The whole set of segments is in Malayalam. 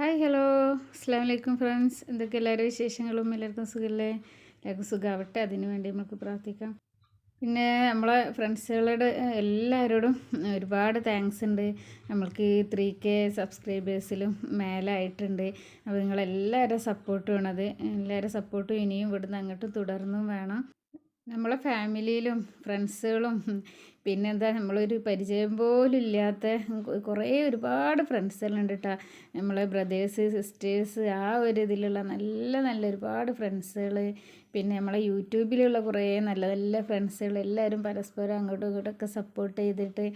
ഹായ് ഹലോ അസ്സാം വലൈക്കും ഫ്രണ്ട്സ് എന്തൊക്കെ എല്ലാവരും വിശേഷങ്ങളും? എല്ലാവർക്കും സുഖമല്ലേ എല്ലാവർക്കും സുഖമാവട്ടെ അതിനു വേണ്ടി നമുക്ക് പ്രാർത്ഥിക്കാം. പിന്നെ നമ്മളെ ഫ്രണ്ട്സുകളുടെ എല്ലാവരോടും ഒരുപാട് താങ്ക്സ് ഉണ്ട്. നമ്മൾക്ക് ത്രീ കെ സബ്സ്ക്രൈബേഴ്സിലും മേലായിട്ടുണ്ട്. അപ്പോൾ നിങ്ങളെല്ലാവരും സപ്പോർട്ട് വേണത് എല്ലാവരും സപ്പോർട്ടും ഇനിയും ഇവിടുന്ന് അങ്ങോട്ട് തുടർന്നും വേണം. നമ്മളെ ഫാമിലിയിലും ഫ്രണ്ട്സുകളും പിന്നെന്താ നമ്മളൊരു പരിചയം പോലും ഇല്ലാത്ത കുറേ ഒരുപാട് ഫ്രണ്ട്സുകളുണ്ട് കേട്ടോ നമ്മളെ ബ്രദേഴ്സ് സിസ്റ്റേഴ്സ് ആ ഒരു ഇതിലുള്ള നല്ല നല്ല ഒരുപാട് ഫ്രണ്ട്സുകൾ പിന്നെ നമ്മളെ യൂട്യൂബിലുള്ള കുറേ നല്ല നല്ല ഫ്രണ്ട്സുകൾ എല്ലാവരും പരസ്പരം അങ്ങോട്ടും ഇങ്ങോട്ടൊക്കെ സപ്പോർട്ട് ചെയ്തിട്ട്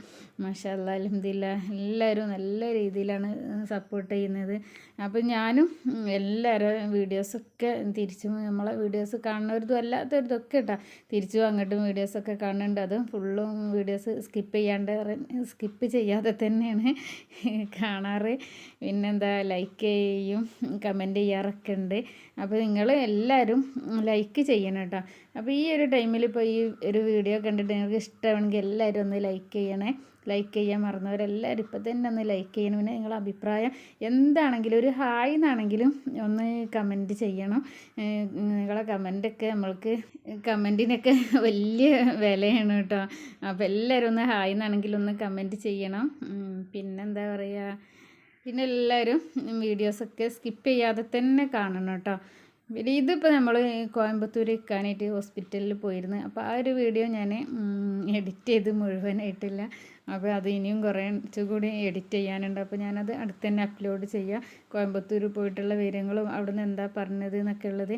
മഷാല്ല അലഹമില്ല എല്ലാവരും നല്ല രീതിയിലാണ് സപ്പോർട്ട് ചെയ്യുന്നത്. അപ്പോൾ ഞാനും എല്ലാവരും വീഡിയോസൊക്കെ തിരിച്ചും നമ്മളെ വീഡിയോസ് കാണുന്നവരതും അല്ലാത്തവരതൊക്കെ കേട്ടോ തിരിച്ചും അങ്ങോട്ടും വീഡിയോസൊക്കെ കാണുന്നുണ്ട്. അതും ഫുള്ളും വീഡിയോസ് സ്കിപ്പ് ചെയ്യാണ്ട് സ്കിപ്പ് ചെയ്യാതെ തന്നെയാണ് കാണാറ്. പിന്നെന്താ ലൈക്ക് ചെയ്യും കമന്റ് ചെയ്യാറൊക്കെ ഉണ്ട് അപ്പോൾ നിങ്ങൾ എല്ലാവരും ലൈക്ക് ചെയ്യണം കേട്ടോ. അപ്പോൾ ഈ ഒരു ടൈമിൽ ഇപ്പോൾ ഈ ഒരു വീഡിയോ കണ്ടിട്ട് നിങ്ങൾക്ക് ഇഷ്ടമാണെങ്കിൽ എല്ലാവരും ഒന്ന് ലൈക്ക് ചെയ്യണേ. ലൈക്ക് ചെയ്യാൻ മറന്നവരെല്ലാവരും ഇപ്പം തന്നെ ഒന്ന് ലൈക്ക് ചെയ്യണം. പിന്നെ നിങ്ങളുടെ അഭിപ്രായം എന്താണെങ്കിലും ഒരു ഹായ് എന്നാണെങ്കിലും ഒന്ന് കമന്റ് ചെയ്യണം. നിങ്ങളെ കമന്റൊക്കെ നമ്മൾക്ക് കമന്റിനൊക്കെ വലിയ വിലയാണ് കേട്ടോ. അപ്പോൾ എല്ലാവരും ഒന്ന് ഹായ് എന്നാണെങ്കിലും ഒന്ന് കമന്റ് ചെയ്യണം. പിന്നെന്താ പറയുക പിന്നെ എല്ലാവരും വീഡിയോസൊക്കെ സ്കിപ്പ് ചെയ്യാതെ തന്നെ കാണണം കേട്ടോ. ഇതിപ്പോൾ നമ്മൾ കോയമ്പത്തൂർ ഇക്കാനായിട്ട് ഹോസ്പിറ്റലിൽ പോയിരുന്നു. അപ്പോൾ ആ ഒരു വീഡിയോ ഞാൻ എഡിറ്റ് ചെയ്ത് മുഴുവനായിട്ടില്ല. അപ്പോൾ അത് ഇനിയും കുറേ കൂടി എഡിറ്റ് ചെയ്യാനുണ്ട്. അപ്പോൾ ഞാനത് അടുത്ത് തന്നെ അപ്ലോഡ് ചെയ്യുക കോയമ്പത്തൂർ പോയിട്ടുള്ള വിവരങ്ങളും അവിടുന്ന് എന്താ പറഞ്ഞത് എന്നൊക്കെ ഉള്ളത്.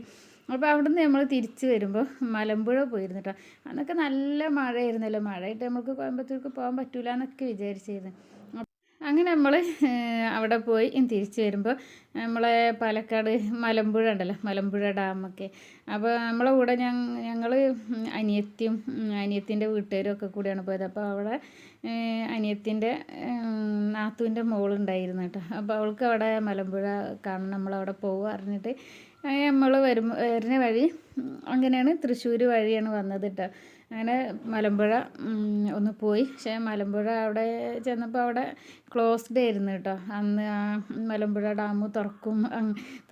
അപ്പോൾ അവിടുന്ന് നമ്മൾ തിരിച്ച് വരുമ്പോൾ മലമ്പുഴ പോയിരുന്നു കേട്ടോ അന്നൊക്കെ നല്ല മഴയായിരുന്നല്ലോ. മഴയായിട്ട് നമുക്ക് കോയമ്പത്തൂർക്ക് പോകാൻ പറ്റൂല എന്നൊക്കെ വിചാരിച്ചിരുന്നു. അങ്ങനെ നമ്മൾ അവിടെ പോയി തിരിച്ചു വരുമ്പോൾ നമ്മളെ പാലക്കാട് മലമ്പുഴ ഉണ്ടല്ലോ മലമ്പുഴ ഡാമൊക്കെ അപ്പോൾ നമ്മളെ കൂടെ ഞങ്ങൾ അനിയത്തിയും അനിയത്തിന്റെ വീട്ടുകാരും ഒക്കെ കൂടിയാണ് പോയത്. അപ്പോൾ അവിടെ അനിയത്തിന്റെ നാത്തുവിന്റെ മോളുണ്ടായിരുന്നു കേട്ടോ. അപ്പോൾ അവൾക്ക് അവിടെ മലമ്പുഴ കാണണം നമ്മളവിടെ പോകുക അറിഞ്ഞിട്ട് നമ്മൾ വരും വരുന്ന വഴി അങ്ങനെയാണ് തൃശ്ശൂർ വഴിയാണ് വന്നത് കേട്ടോ. അങ്ങനെ മലമ്പുഴ ഒന്ന് പോയി. പക്ഷേ മലമ്പുഴ അവിടെ ചെന്നപ്പോൾ അവിടെ ക്ലോസ്ഡ് ആയിരുന്നു കേട്ടോ. അന്ന് ആ മലമ്പുഴ ഡാം തുറക്കും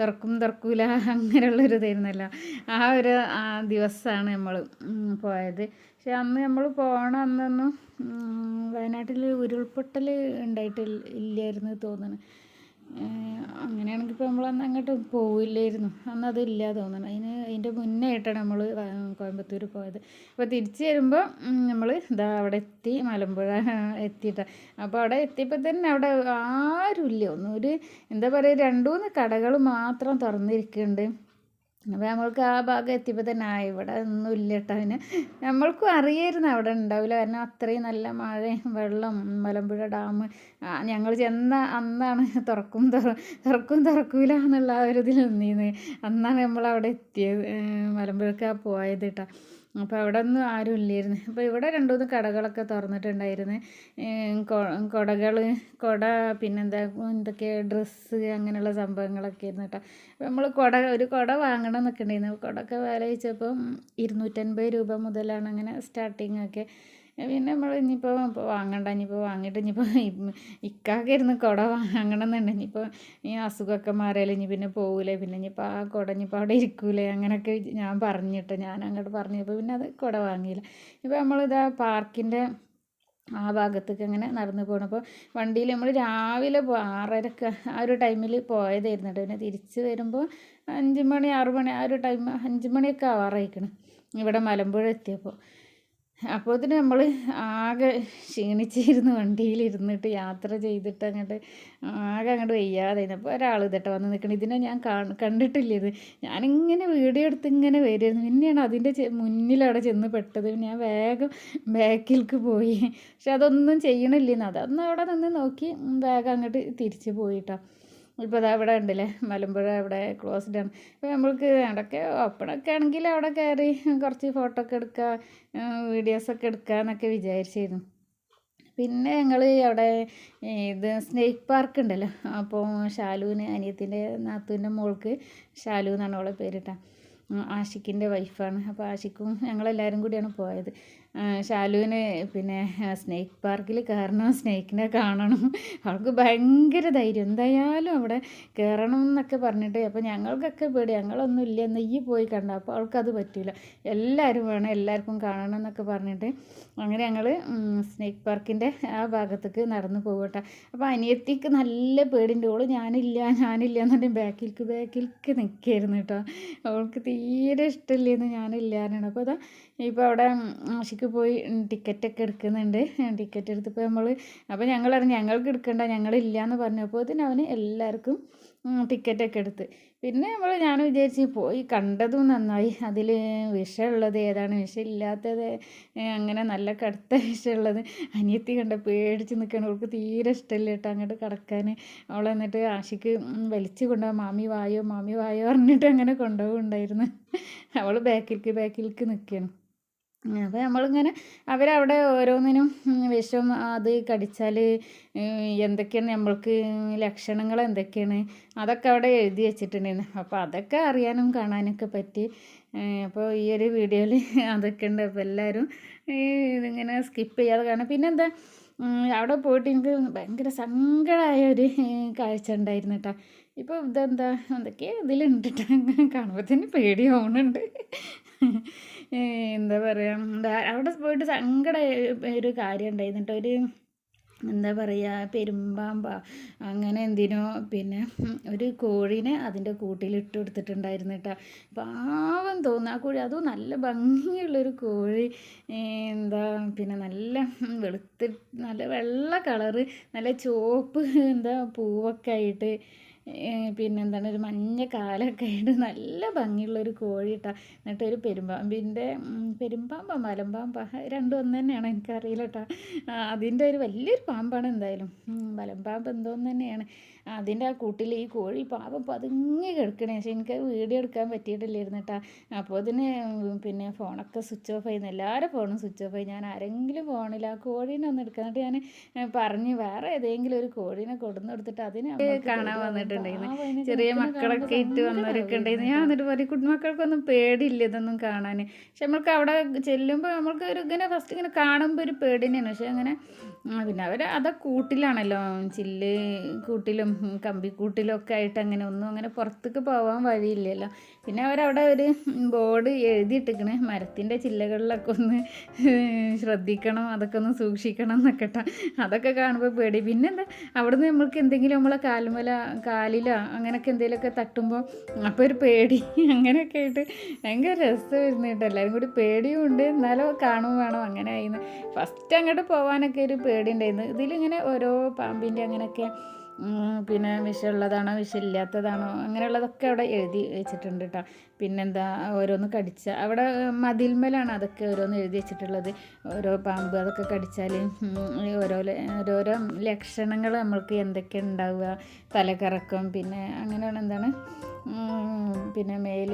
തുറക്കും തുറക്കൂല അങ്ങനെയുള്ളൊരു ഇതായിരുന്നല്ലോ. ആ ഒരു ദിവസമാണ് നമ്മൾ പോയത്. പക്ഷെ അന്ന് നമ്മൾ പോണ അന്നൊന്നും വയനാട്ടിൽ ഉരുൾപൊട്ടൽ ഉണ്ടായിട്ട് ഇല്ലായിരുന്നു തോന്നുന്നു അങ്ങനെയാണെങ്കിൽ ഇപ്പോൾ നമ്മൾ അന്ന് അങ്ങോട്ട് പോവില്ലായിരുന്നു. അന്ന് അതില്ല തോന്നണം അതിന് അതിന്റെ മുന്നേ ആയിട്ടാണ് നമ്മൾ കോയമ്പത്തൂർ പോയത്. അപ്പോൾ തിരിച്ച് വരുമ്പോൾ നമ്മൾ ഇതാ അവിടെ എത്തി മലമ്പുഴ എത്തിയിട്ടാണ് അപ്പോൾ അവിടെ എത്തിയപ്പോൾ തന്നെ അവിടെ ആരുമില്ല. ഒന്നും എന്താ പറയുക രണ്ടു മൂന്ന് കടകൾ മാത്രം തുറന്നിരിക്കുന്നുണ്ട്. അപ്പോൾ നമ്മൾക്ക് ആ ഭാഗം എത്തിയപ്പോൾ തന്നെ ആ ഇവിടെ ഒന്നും ഇല്ല കേട്ടോ അതിന്. നമ്മൾക്കും അറിയായിരുന്നു അവിടെ ഉണ്ടാവില്ല. കാരണം അത്രയും നല്ല മഴയും വെള്ളം മലമ്പുഴ ഡാം ഞങ്ങൾ ചെന്ന അന്നാണ് തുറക്കും തുറക്കും തുറക്കൂല എന്നുള്ള ഒരു ഇതിൽ നിന്നീന്ന്. അന്നാണ് നമ്മൾ അവിടെ എത്തിയത് മലമ്പുഴക്കാ പോയത് കേട്ടോ അപ്പോൾ അവിടെ ഒന്നും ആരും ഇല്ലായിരുന്നു. അപ്പോൾ ഇവിടെ രണ്ട് മൂന്ന് കടകളൊക്കെ തുറന്നിട്ടുണ്ടായിരുന്നു. കുടകൾ കുട പിന്നെന്താ എന്തൊക്കെ ഡ്രസ്സ് അങ്ങനെയുള്ള സംഭവങ്ങളൊക്കെ ആയിരുന്നു കേട്ടോ നമ്മൾ കുട ഒരു കൊട വാങ്ങണം എന്നൊക്കെ ഉണ്ടായിരുന്നു കുടയൊക്കെ വില ചോദിച്ചപ്പോൾ ഇരുന്നൂറ്റൻപത് രൂപ മുതലാണ് അങ്ങനെ സ്റ്റാർട്ടിങ് ഒക്കെ. പിന്നെ നമ്മൾ ഇനിയിപ്പോൾ ഇപ്പോൾ വാങ്ങണ്ട ഇനിയിപ്പോൾ വാങ്ങിയിട്ട് ഇനിയിപ്പോൾ ഇക്കാക്കെ ഇരുന്ന് കുട വാങ്ങണം എന്നുണ്ട് ഇനിയിപ്പോൾ ഈ അസുഖമൊക്കെ മാറിയാൽ ഇനി പിന്നെ പോകൂലേ പിന്നെ ഇനിയിപ്പോൾ ആ കുട ഇനിയിപ്പോൾ അവിടെ ഇരിക്കൂലേ? അങ്ങനെയൊക്കെ ഞാൻ പറഞ്ഞിട്ട് ഞാൻ അങ്ങോട്ട് പറഞ്ഞപ്പോൾ പിന്നെ അത് കുട വാങ്ങിയില്ല. ഇപ്പോൾ നമ്മളിതാ പാർക്കിന്റെ ആ ഭാഗത്തേക്ക് അങ്ങനെ നടന്നു പോകണം വണ്ടിയിൽ നമ്മൾ രാവിലെ ആറരക്ക് ആ ഒരു ടൈമിൽ പോയതായിരുന്നു കേട്ടോ പിന്നെ തിരിച്ച് വരുമ്പോൾ അഞ്ച് മണി ആറ് മണി ആ ഒരു ടൈം അഞ്ച് മണിയൊക്കെ ആവാറായിക്കണം. ഇവിടെ മലമ്പുഴ എത്തിയപ്പോൾ അപ്പോൾ ഇതിന് നമ്മൾ ആകെ ക്ഷീണിച്ചിരുന്ന് വണ്ടിയിലിരുന്നിട്ട് യാത്ര ചെയ്തിട്ട് അങ്ങോട്ട് ആകെ അങ്ങോട്ട് വയ്യാതെ അപ്പോൾ ഒരാൾ ഇതട്ടെ വന്ന് നിൽക്കണം ഇതിനെ ഞാൻ കണ്ടിട്ടില്ല ഇത്? ഞാനിങ്ങനെ വീഡിയോ എടുത്ത് ഇങ്ങനെ വരുമായിരുന്നു പിന്നെയാണ് അതിന്റെ മുന്നിലവിടെ ചെന്ന് പെട്ടത്. ഞാൻ വേഗം ബാക്കിലേക്ക് പോയി. പക്ഷെ അതൊന്നും ചെയ്യണില്ലെന്ന്. അതൊന്നും അവിടെ നിന്ന് നോക്കി വേഗം അങ്ങോട്ട് തിരിച്ച് പോയിട്ടോ. ഇപ്പോൾ അത് അവിടെ ഉണ്ടല്ലേ? മലമ്പുഴ അവിടെ ക്ലോസ്ഡ് ആണ്. ഇപ്പോൾ നമ്മൾക്ക് അവിടെയൊക്കെ ഓപ്പണൊക്കെ ആണെങ്കിൽ അവിടെ കയറി കുറച്ച് ഫോട്ടോ ഒക്കെ എടുക്കുക വീഡിയോസൊക്കെ എടുക്കുക എന്നൊക്കെ വിചാരിച്ചിരുന്നു. പിന്നെ ഞങ്ങൾ അവിടെ ഇത് സ്നേക്ക് പാർക്ക് ഉണ്ടല്ലോ? അപ്പോൾ ഷാലുവിന് അനിയത്തിന്റെ നാത്തുവിന്റെ മോൾക്ക് ഷാലു എന്നാണ് അവളെ പേരിട്ട. ആഷിക്കിന്റെ വൈഫാണ് അപ്പോൾ ആഷിക്കും ഞങ്ങളെല്ലാവരും കൂടിയാണ് പോയത്. ശാലുവിന് പിന്നെ സ്നേക്ക് പാർക്കിൽ കയറണം സ്നേക്കിനെ കാണണം. അവൾക്ക് ഭയങ്കര ധൈര്യം. എന്തായാലും അവിടെ കയറണം എന്നൊക്കെ പറഞ്ഞിട്ട് അപ്പോൾ ഞങ്ങൾക്കൊക്കെ പേടി. ഞങ്ങളൊന്നും ഇല്ല നെയ്യ് പോയി കണ്ട അപ്പോൾ അവൾക്കത് പറ്റില്ല എല്ലാവരും വേണം എല്ലാവർക്കും കാണണം എന്നൊക്കെ പറഞ്ഞിട്ട് അങ്ങനെ ഞങ്ങൾ സ്നേക്ക് പാർക്കിന്റെ ആ ഭാഗത്തേക്ക് നടന്നു പോകട്ടെ അപ്പോൾ അനിയത്തിക്ക് നല്ല പേടിന്റെ ഓൾ ഞാനില്ല ഞാനില്ല എന്നുണ്ടെങ്കിൽ ബാക്കിൽക്ക് ബാക്കിൽക്ക് നിൽക്കായിരുന്നു കേട്ടോ. അവൾക്ക് തീരെ ഇഷ്ടമില്ലെന്ന് ഞാനില്ലാന്നാണ്. അപ്പോൾ അതാ ഇപ്പോൾ അവിടെ ആഷിക്ക് പോയി ടിക്കറ്റൊക്കെ എടുക്കുന്നുണ്ട്. ടിക്കറ്റ് എടുത്തപ്പോൾ നമ്മൾ അപ്പോൾ ഞങ്ങൾ പറഞ്ഞു ഞങ്ങൾക്ക് എടുക്കണ്ട ഞങ്ങളില്ല എന്ന് പറഞ്ഞപ്പോൾ തന്നെ അവന് എല്ലാവർക്കും ടിക്കറ്റൊക്കെ എടുത്ത്. പിന്നെ നമ്മൾ ഞാൻ വിചാരിച്ച് പോയി കണ്ടതും നന്നായി. അതിൽ വിഷമുള്ളത് ഏതാണ്? വിഷമില്ലാത്തത് അങ്ങനെ നല്ല കടുത്ത വിഷമുള്ളത് അനിയത്തി കണ്ട പേടിച്ച് നിൽക്കണം അവൾക്ക് തീരെ ഇഷ്ടമില്ല കേട്ടോ അങ്ങോട്ട് കിടക്കാൻ. അവൾ എന്നിട്ട് ആഷിക്ക് വലിച്ചു കൊണ്ടുപോകാം മാമി വായോ മാമി വായോ പറഞ്ഞിട്ട് അങ്ങനെ കൊണ്ടുപോകുന്നുണ്ടായിരുന്നു അവൾ ബാക്കിലേക്ക് ബാക്കിലേക്ക് നിൽക്കണം അപ്പോൾ നമ്മളിങ്ങനെ അവരവിടെ ഓരോന്നിനും വിഷം അത് കടിച്ചാൽ എന്തൊക്കെയാണ് നമ്മൾക്ക് ലക്ഷണങ്ങൾ എന്തൊക്കെയാണ് അതൊക്കെ അവിടെ എഴുതി വെച്ചിട്ടുണ്ടായിരുന്നു. അപ്പോൾ അതൊക്കെ അറിയാനും കാണാനൊക്കെ പറ്റി. അപ്പോൾ ഈ ഒരു വീഡിയോയിൽ അതൊക്കെ ഉണ്ട്. അപ്പോൾ എല്ലാവരും ഇതിങ്ങനെ സ്കിപ്പ് ചെയ്യാതെ കാണാം. പിന്നെന്താ അവിടെ പോയിട്ട് എനിക്ക് ഭയങ്കര സങ്കടമായ ഒരു കാഴ്ച ഉണ്ടായിരുന്നു കേട്ടോ. ഇപ്പോൾ ഇതെന്താ എന്തൊക്കെയോ ഇതിലുണ്ട് കാണുമ്പോൾ തന്നെ പേടി പേടിയാവുന്നുണ്ട് എന്താ പറയുക അവിടെ പോയിട്ട് സങ്കട ഒരു കാര്യം ഉണ്ടായിരുന്നു ഒരു എന്താ പറയുക പെരുമ്പാമ്പ അങ്ങനെ എന്തിനോ പിന്നെ ഒരു കോഴീനെ അതിന്റെ കൂട്ടിലിട്ട് കൊടുത്തിട്ടുണ്ടായിരുന്നു കേട്ടോ പാവം തോന്നുന്നു. ആ കോഴി അതും നല്ല ഭംഗിയുള്ളൊരു കോഴി. എന്താ പിന്നെ നല്ല വെളുത്ത് നല്ല വെള്ള കളറ് നല്ല ചുവപ്പ് എന്താ പൂവൊക്കെ ആയിട്ട്. പിന്നെന്താണ് ഒരു മഞ്ഞ കാലൊക്കെ ആയിട്ട് നല്ല ഭംഗിയുള്ളൊരു കോഴി ഇട്ടാ എന്നിട്ട് ഒരു പെരുമ്പാമ്പിന്റെ പെരുമ്പാമ്പ മലമ്പാമ്പ രണ്ടും ഒന്ന് തന്നെയാണ് എനിക്കറിയില്ല കേട്ടോ അതിന്റെ ഒരു വലിയൊരു പാമ്പാണ് എന്തായാലും. മലമ്പാമ്പ് എന്തോന്ന് തന്നെയാണ്. അതിന്റെ ആ കൂട്ടിൽ ഈ കോഴി പാപം പതുങ്ങി കിടക്കണേ. പക്ഷേ എനിക്ക് വീഡിയോ എടുക്കാൻ പറ്റിയിട്ടില്ലായിരുന്നു കേട്ടോ അപ്പോൾ അതിന് പിന്നെ ഫോണൊക്കെ സ്വിച്ച് ഓഫ് ആയിരുന്നു എല്ലാവരും ഫോണും സ്വിച്ച് ഓഫ് ആയി. ഞാൻ ആരെങ്കിലും ഫോണില്ല ആ കോഴീനെ ഒന്ന് എടുക്കാൻ ഞാൻ പറഞ്ഞ് വേറെ ഏതെങ്കിലും ഒരു കോഴീനെ കൊടുന്ന് കൊടുത്തിട്ട് അതിനെ കാണാൻ വന്നിട്ടുണ്ടായിരുന്നു. ചെറിയ മക്കളൊക്കെ ഇട്ട് വന്നവരൊക്കെ ഉണ്ടായിരുന്നു. ഞാൻ എന്നിട്ട് പറയും കുട്ടിമക്കൾക്കൊന്നും പേടിയില്ല ഇതൊന്നും കാണാൻ പക്ഷെ നമ്മൾക്ക് അവിടെ ചെല്ലുമ്പോൾ നമ്മൾക്ക് ഒരു ഇങ്ങനെ ഫസ്റ്റ് ഇങ്ങനെ കാണുമ്പോൾ ഒരു പേടി തന്നെയാണ്. പക്ഷെ അങ്ങനെ പിന്നെ അവർ അത് കൂട്ടിലാണല്ലോ ചില്ല് കൂട്ടിലും കമ്പിക്കൂട്ടിലും ഒക്കെ ആയിട്ട് അങ്ങനെ ഒന്നും അങ്ങനെ പുറത്തേക്ക് പോകാൻ വഴിയില്ലല്ലോ. പിന്നെ അവരവിടെ ഒരു ബോർഡ് എഴുതിയിട്ടിരിക്കണേ മരത്തിന്റെ ചില്ലകളിലൊക്കെ ഒന്ന് ശ്രദ്ധിക്കണം അതൊക്കെ ഒന്ന് സൂക്ഷിക്കണം എന്നൊക്കെ അതൊക്കെ കാണുമ്പോൾ പേടി. പിന്നെ എന്താ അവിടുന്ന് നമ്മൾക്ക് എന്തെങ്കിലും നമ്മളെ കാലുമല കാലിലോ അങ്ങനെയൊക്കെ എന്തെങ്കിലുമൊക്കെ തട്ടുമ്പോൾ അപ്പോൾ ഒരു പേടി. അങ്ങനെയൊക്കെ ആയിട്ട് ഭയങ്കര രസമായിരുന്നു കേട്ടോ. എല്ലാവരും കൂടി പേടിയും ഉണ്ട് എന്നാലും കാണും വേണം അങ്ങനെ ആയിരുന്നു ഫസ്റ്റ് അങ്ങോട്ട് പോകാനൊക്കെ ഒരു പേടി ഉണ്ടായിരുന്നു ഇതിലിങ്ങനെ ഓരോ പാമ്പിന്റെ അങ്ങനെയൊക്കെ പിന്നെ വിഷമുള്ളതാണോ വിഷമില്ലാത്തതാണോ അങ്ങനെയുള്ളതൊക്കെ അവിടെ എഴുതി വെച്ചിട്ടുണ്ട് കേട്ടോ പിന്നെന്താ ഓരോന്ന് കടിച്ച അവിടെ മതിൽമലാണ് അതൊക്കെ ഓരോന്ന് എഴുതി വെച്ചിട്ടുള്ളത്. ഓരോ പാമ്പ് അതൊക്കെ കടിച്ചാൽ ഓരോ ഓരോരോ ലക്ഷണങ്ങൾ നമ്മൾക്ക് എന്തൊക്കെ ഉണ്ടാവുക തലകറക്കം പിന്നെ അങ്ങനെയാണ് എന്താണ് പിന്നെ മേൽ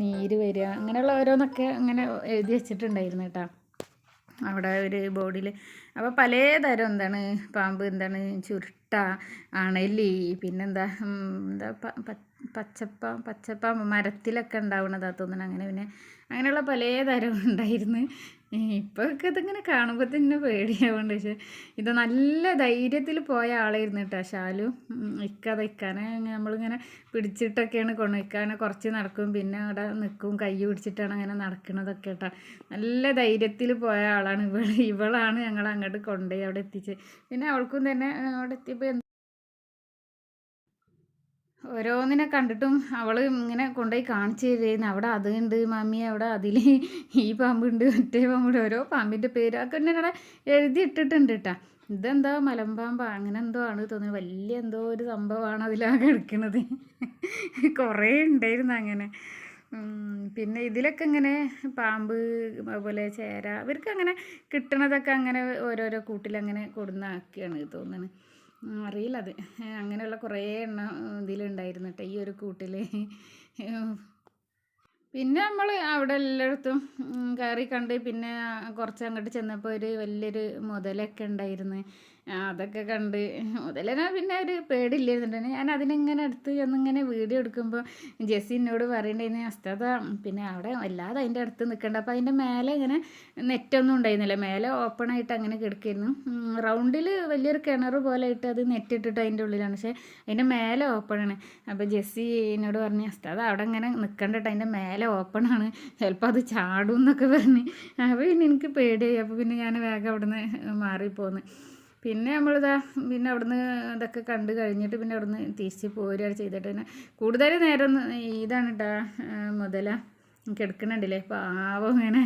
നീര് വരിക അങ്ങനെയുള്ള ഓരോന്നൊക്കെ അങ്ങനെ എഴുതി വെച്ചിട്ടുണ്ടായിരുന്നു കേട്ടോ അവിടെ ഒരു ബോഡിയിൽ. അപ്പോൾ പലതരം എന്താണ് പാമ്പ് എന്താണ് ചുരുട്ട അണലി പിന്നെന്താ എന്താ പച്ചപ്പ പച്ചപ്പ മരത്തിലൊക്കെ ഉണ്ടാവുന്നതാ തോന്നുന്നു അങ്ങനെ പിന്നെ അങ്ങനെയുള്ള പലതരം ഉണ്ടായിരുന്നു. ഇപ്പോഴൊക്കെ ഇതിങ്ങനെ കാണുമ്പോൾ തന്നെ പേടിയാവുന്നുണ്ട് പക്ഷെ ഇത് നല്ല ധൈര്യത്തിൽ പോയ ആളായിരുന്നു കേട്ടോ ഷാലു ഇക്കാതെ ഇക്കാനെ നമ്മളിങ്ങനെ പിടിച്ചിട്ടൊക്കെയാണ് കൊണ്ടുവയ്ക്കാനെ കുറച്ച് നടക്കും പിന്നെ അവിടെ നിൽക്കും കൈ പിടിച്ചിട്ടാണ് അങ്ങനെ നടക്കുന്നതൊക്കെ കേട്ടോ. നല്ല ധൈര്യത്തിൽ പോയ ആളാണ് ഇവൾ ഇവളാണ് ഞങ്ങൾ അങ്ങോട്ട് കൊണ്ടുപോയി അവിടെ എത്തിച്ച് പിന്നെ അവൾക്കും തന്നെ അവിടെ എത്തിയപ്പോൾ ഓരോന്നിനെ കണ്ടിട്ടും അവൾ ഇങ്ങനെ കൊണ്ടുപോയി കാണിച്ചു തരുന്നു അവിടെ അതുണ്ട് മമ്മി അവിടെ അതിൽ ഈ പാമ്പുണ്ട് മറ്റേ പാമ്പുണ്ട്. ഓരോ പാമ്പിന്റെ പേര് അതൊക്കെ അവിടെ എഴുതി ഇട്ടിട്ടുണ്ട് കേട്ടോ ഇതെന്താ മലമ്പാമ്പ അങ്ങനെ എന്തോ ആണ് തോന്നുന്നത് വലിയ എന്തോ ഒരു സംഭവമാണ് അതിലാകെ എടുക്കുന്നത് കുറേ ഉണ്ടായിരുന്നു അങ്ങനെ. പിന്നെ ഇതിലൊക്കെ ഇങ്ങനെ പാമ്പ് അതുപോലെ ചേര ഇവർക്ക് അങ്ങനെ കിട്ടണതൊക്കെ അങ്ങനെ ഓരോരോ കൂട്ടിലങ്ങനെ കൊടുന്നാക്കിയാണ് തോന്നുന്നത് അറിയില്ല അത് അങ്ങനെയുള്ള കുറേ എണ്ണം ഇതിലുണ്ടായിരുന്നു കേട്ടോ ഈ ഒരു കൂട്ടിൽ പിന്നെ നമ്മൾ അവിടെ എല്ലായിടത്തും കയറി കണ്ട് പിന്നെ കുറച്ച് അങ്ങോട്ട് ചെന്നപ്പോൾ ഒരു വലിയൊരു മുതലൊക്കെ ഉണ്ടായിരുന്നു. അതൊക്കെ കണ്ട്. മുതലേ പിന്നെ ഒരു പേടില്ലായിരുന്നു ഞാൻ അതിനിങ്ങനെ അടുത്ത് ചെന്നിങ്ങനെ വീഡിയോ എടുക്കുമ്പോൾ ജെസ്സി എന്നോട് പറയണ്ടായിരുന്നു അസ്തത പിന്നെ അവിടെ വല്ലാതെ അതിന്റെ അടുത്ത് നിൽക്കണ്ട അപ്പോൾ അതിന്റെ മേലെ ഇങ്ങനെ നെറ്റൊന്നും ഉണ്ടായിരുന്നില്ല. മേലെ ഓപ്പൺ ആയിട്ട് അങ്ങനെ കിടക്കായിരുന്നു. റൗണ്ടിൽ വലിയൊരു കിണർ പോലെ ഇട്ട് അത് നെറ്റ് ഇട്ടിട്ട് അതിന്റെ ഉള്ളിലാണ്. പക്ഷേ അതിന്റെ മേലെ ഓപ്പണാണ് അപ്പോൾ ജെസ്സി എന്നോട് പറഞ്ഞു അസ്തത അവിടെ ഇങ്ങനെ നിൽക്കണ്ടിട്ട് അതിന്റെ മേലെ ഓപ്പണാണ് ചിലപ്പോൾ അത് ചാടും എന്നൊക്കെ പറഞ്ഞ്. അപ്പോൾ പിന്നെ എനിക്ക് പേടിയായി. അപ്പോൾ പിന്നെ ഞാൻ വേഗം അവിടെ നിന്ന് മാറിപ്പോന്ന്. പിന്നെ നമ്മളിതാ പിന്നെ അവിടുന്ന് ഇതൊക്കെ കണ്ടു കഴിഞ്ഞിട്ട് പിന്നെ അവിടുന്ന് തിരിച്ച് പോരുകയാണ് ചെയ്തിട്ട് പിന്നെ കൂടുതൽ നേരം ഇതാണ് കേട്ടോ മുതല. കിടക്കണുണ്ടല്ലേ പാവം ഇങ്ങനെ.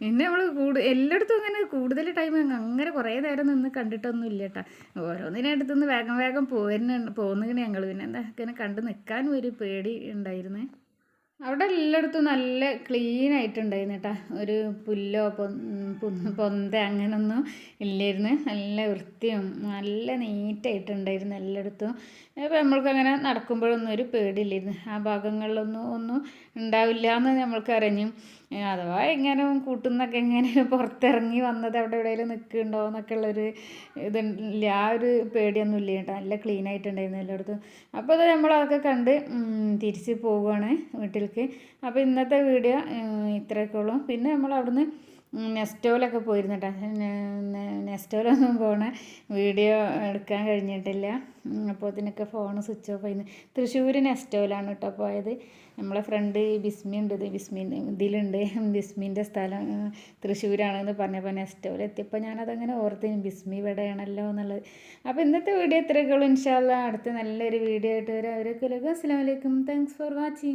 പിന്നെ നമ്മൾ കൂടു എല്ലായിടത്തും അങ്ങനെ കൂടുതൽ ടൈം അങ്ങനെ കുറേ നേരം നിന്ന് കണ്ടിട്ടൊന്നും ഇല്ല കേട്ടോ ഓരോന്നിനടുത്തുനിന്ന് വേഗം വേഗം പോരുന്ന പോകുന്നതിന് ഞങ്ങൾ പിന്നെ. എന്താ ഇങ്ങനെ കണ്ട് നിൽക്കാനും ഒരു പേടി ഉണ്ടായിരുന്നേ. അവിടെ എല്ലായിടത്തും നല്ല ക്ലീൻ ആയിട്ടുണ്ടായിരുന്നു കേട്ടോ ഒരു പുല്ലോ പൊന്ത അങ്ങനൊന്നും ഇല്ലായിരുന്നു. നല്ല വൃത്തിയും നല്ല നീറ്റായിട്ടുണ്ടായിരുന്നു എല്ലായിടത്തും. അപ്പോൾ നമ്മൾക്ക് അങ്ങനെ നടക്കുമ്പോഴൊന്നും ഒരു പേടിയില്ലായിരുന്നു. ആ ഭാഗങ്ങളിലൊന്നും ഒന്നും ഉണ്ടാവില്ല എന്ന് നമ്മൾക്ക് അറിഞ്ഞു. അഥവാ എങ്ങനെ കൂട്ടുന്നൊക്കെ എങ്ങനെ പുറത്തിറങ്ങി വന്നത് അവിടെ എവിടെയെങ്കിലും നിൽക്കുന്നുണ്ടോ എന്നൊക്കെ ഉള്ളൊരു ആ ഒരു പേടിയൊന്നും ഇല്ല കേട്ടോ നല്ല ക്ലീൻ ആയിട്ടുണ്ടായിരുന്നു എല്ലായിടത്തും. അപ്പോൾ അത് നമ്മളതൊക്കെ കണ്ട് തിരിച്ച് പോവുകയാണ് വീട്ടിലേക്ക് അപ്പോൾ ഇന്നത്തെ വീഡിയോ ഇത്രയൊക്കെ ഉള്ളു. പിന്നെ നമ്മൾ അവിടുന്ന് നെസ്റ്റോലൊക്കെ പോയിരുന്നു കേട്ടോ നെസ്റ്റോലൊന്നും പോണ വീഡിയോ എടുക്കാൻ കഴിഞ്ഞിട്ടില്ല. അപ്പോൾ ഇതിനൊക്കെ ഫോൺ സ്വിച്ച് ഓഫ് ആയിരുന്നു തൃശ്ശൂർ നെസ്റ്റോലാണ് കേട്ടോ പോയത്. നമ്മളെ ഫ്രണ്ട് ബിസ്മി ഉണ്ട്. ബിസ്മി ഇതിലുണ്ട്. ബിസ്മിന്റെ സ്ഥലം തൃശ്ശൂരാണെന്ന് പറഞ്ഞപ്പോൾ നെസ്റ്റോൽ എത്തിയപ്പോൾ ഞാനതങ്ങനെ ഓർത്തിന് ബിസ്മി ഇവിടെയാണല്ലോ എന്നുള്ളത്. അപ്പോൾ ഇന്നത്തെ വീഡിയോ ഇത്രയൊക്കെ ഉള്ളൂ. ഇൻഷാല്ല അടുത്ത നല്ലൊരു വീഡിയോ ആയിട്ട് വരാം. അവരൊക്കെ അസ്സാം വലൈക്കും താങ്ക്സ് ഫോർ വാച്ചിങ്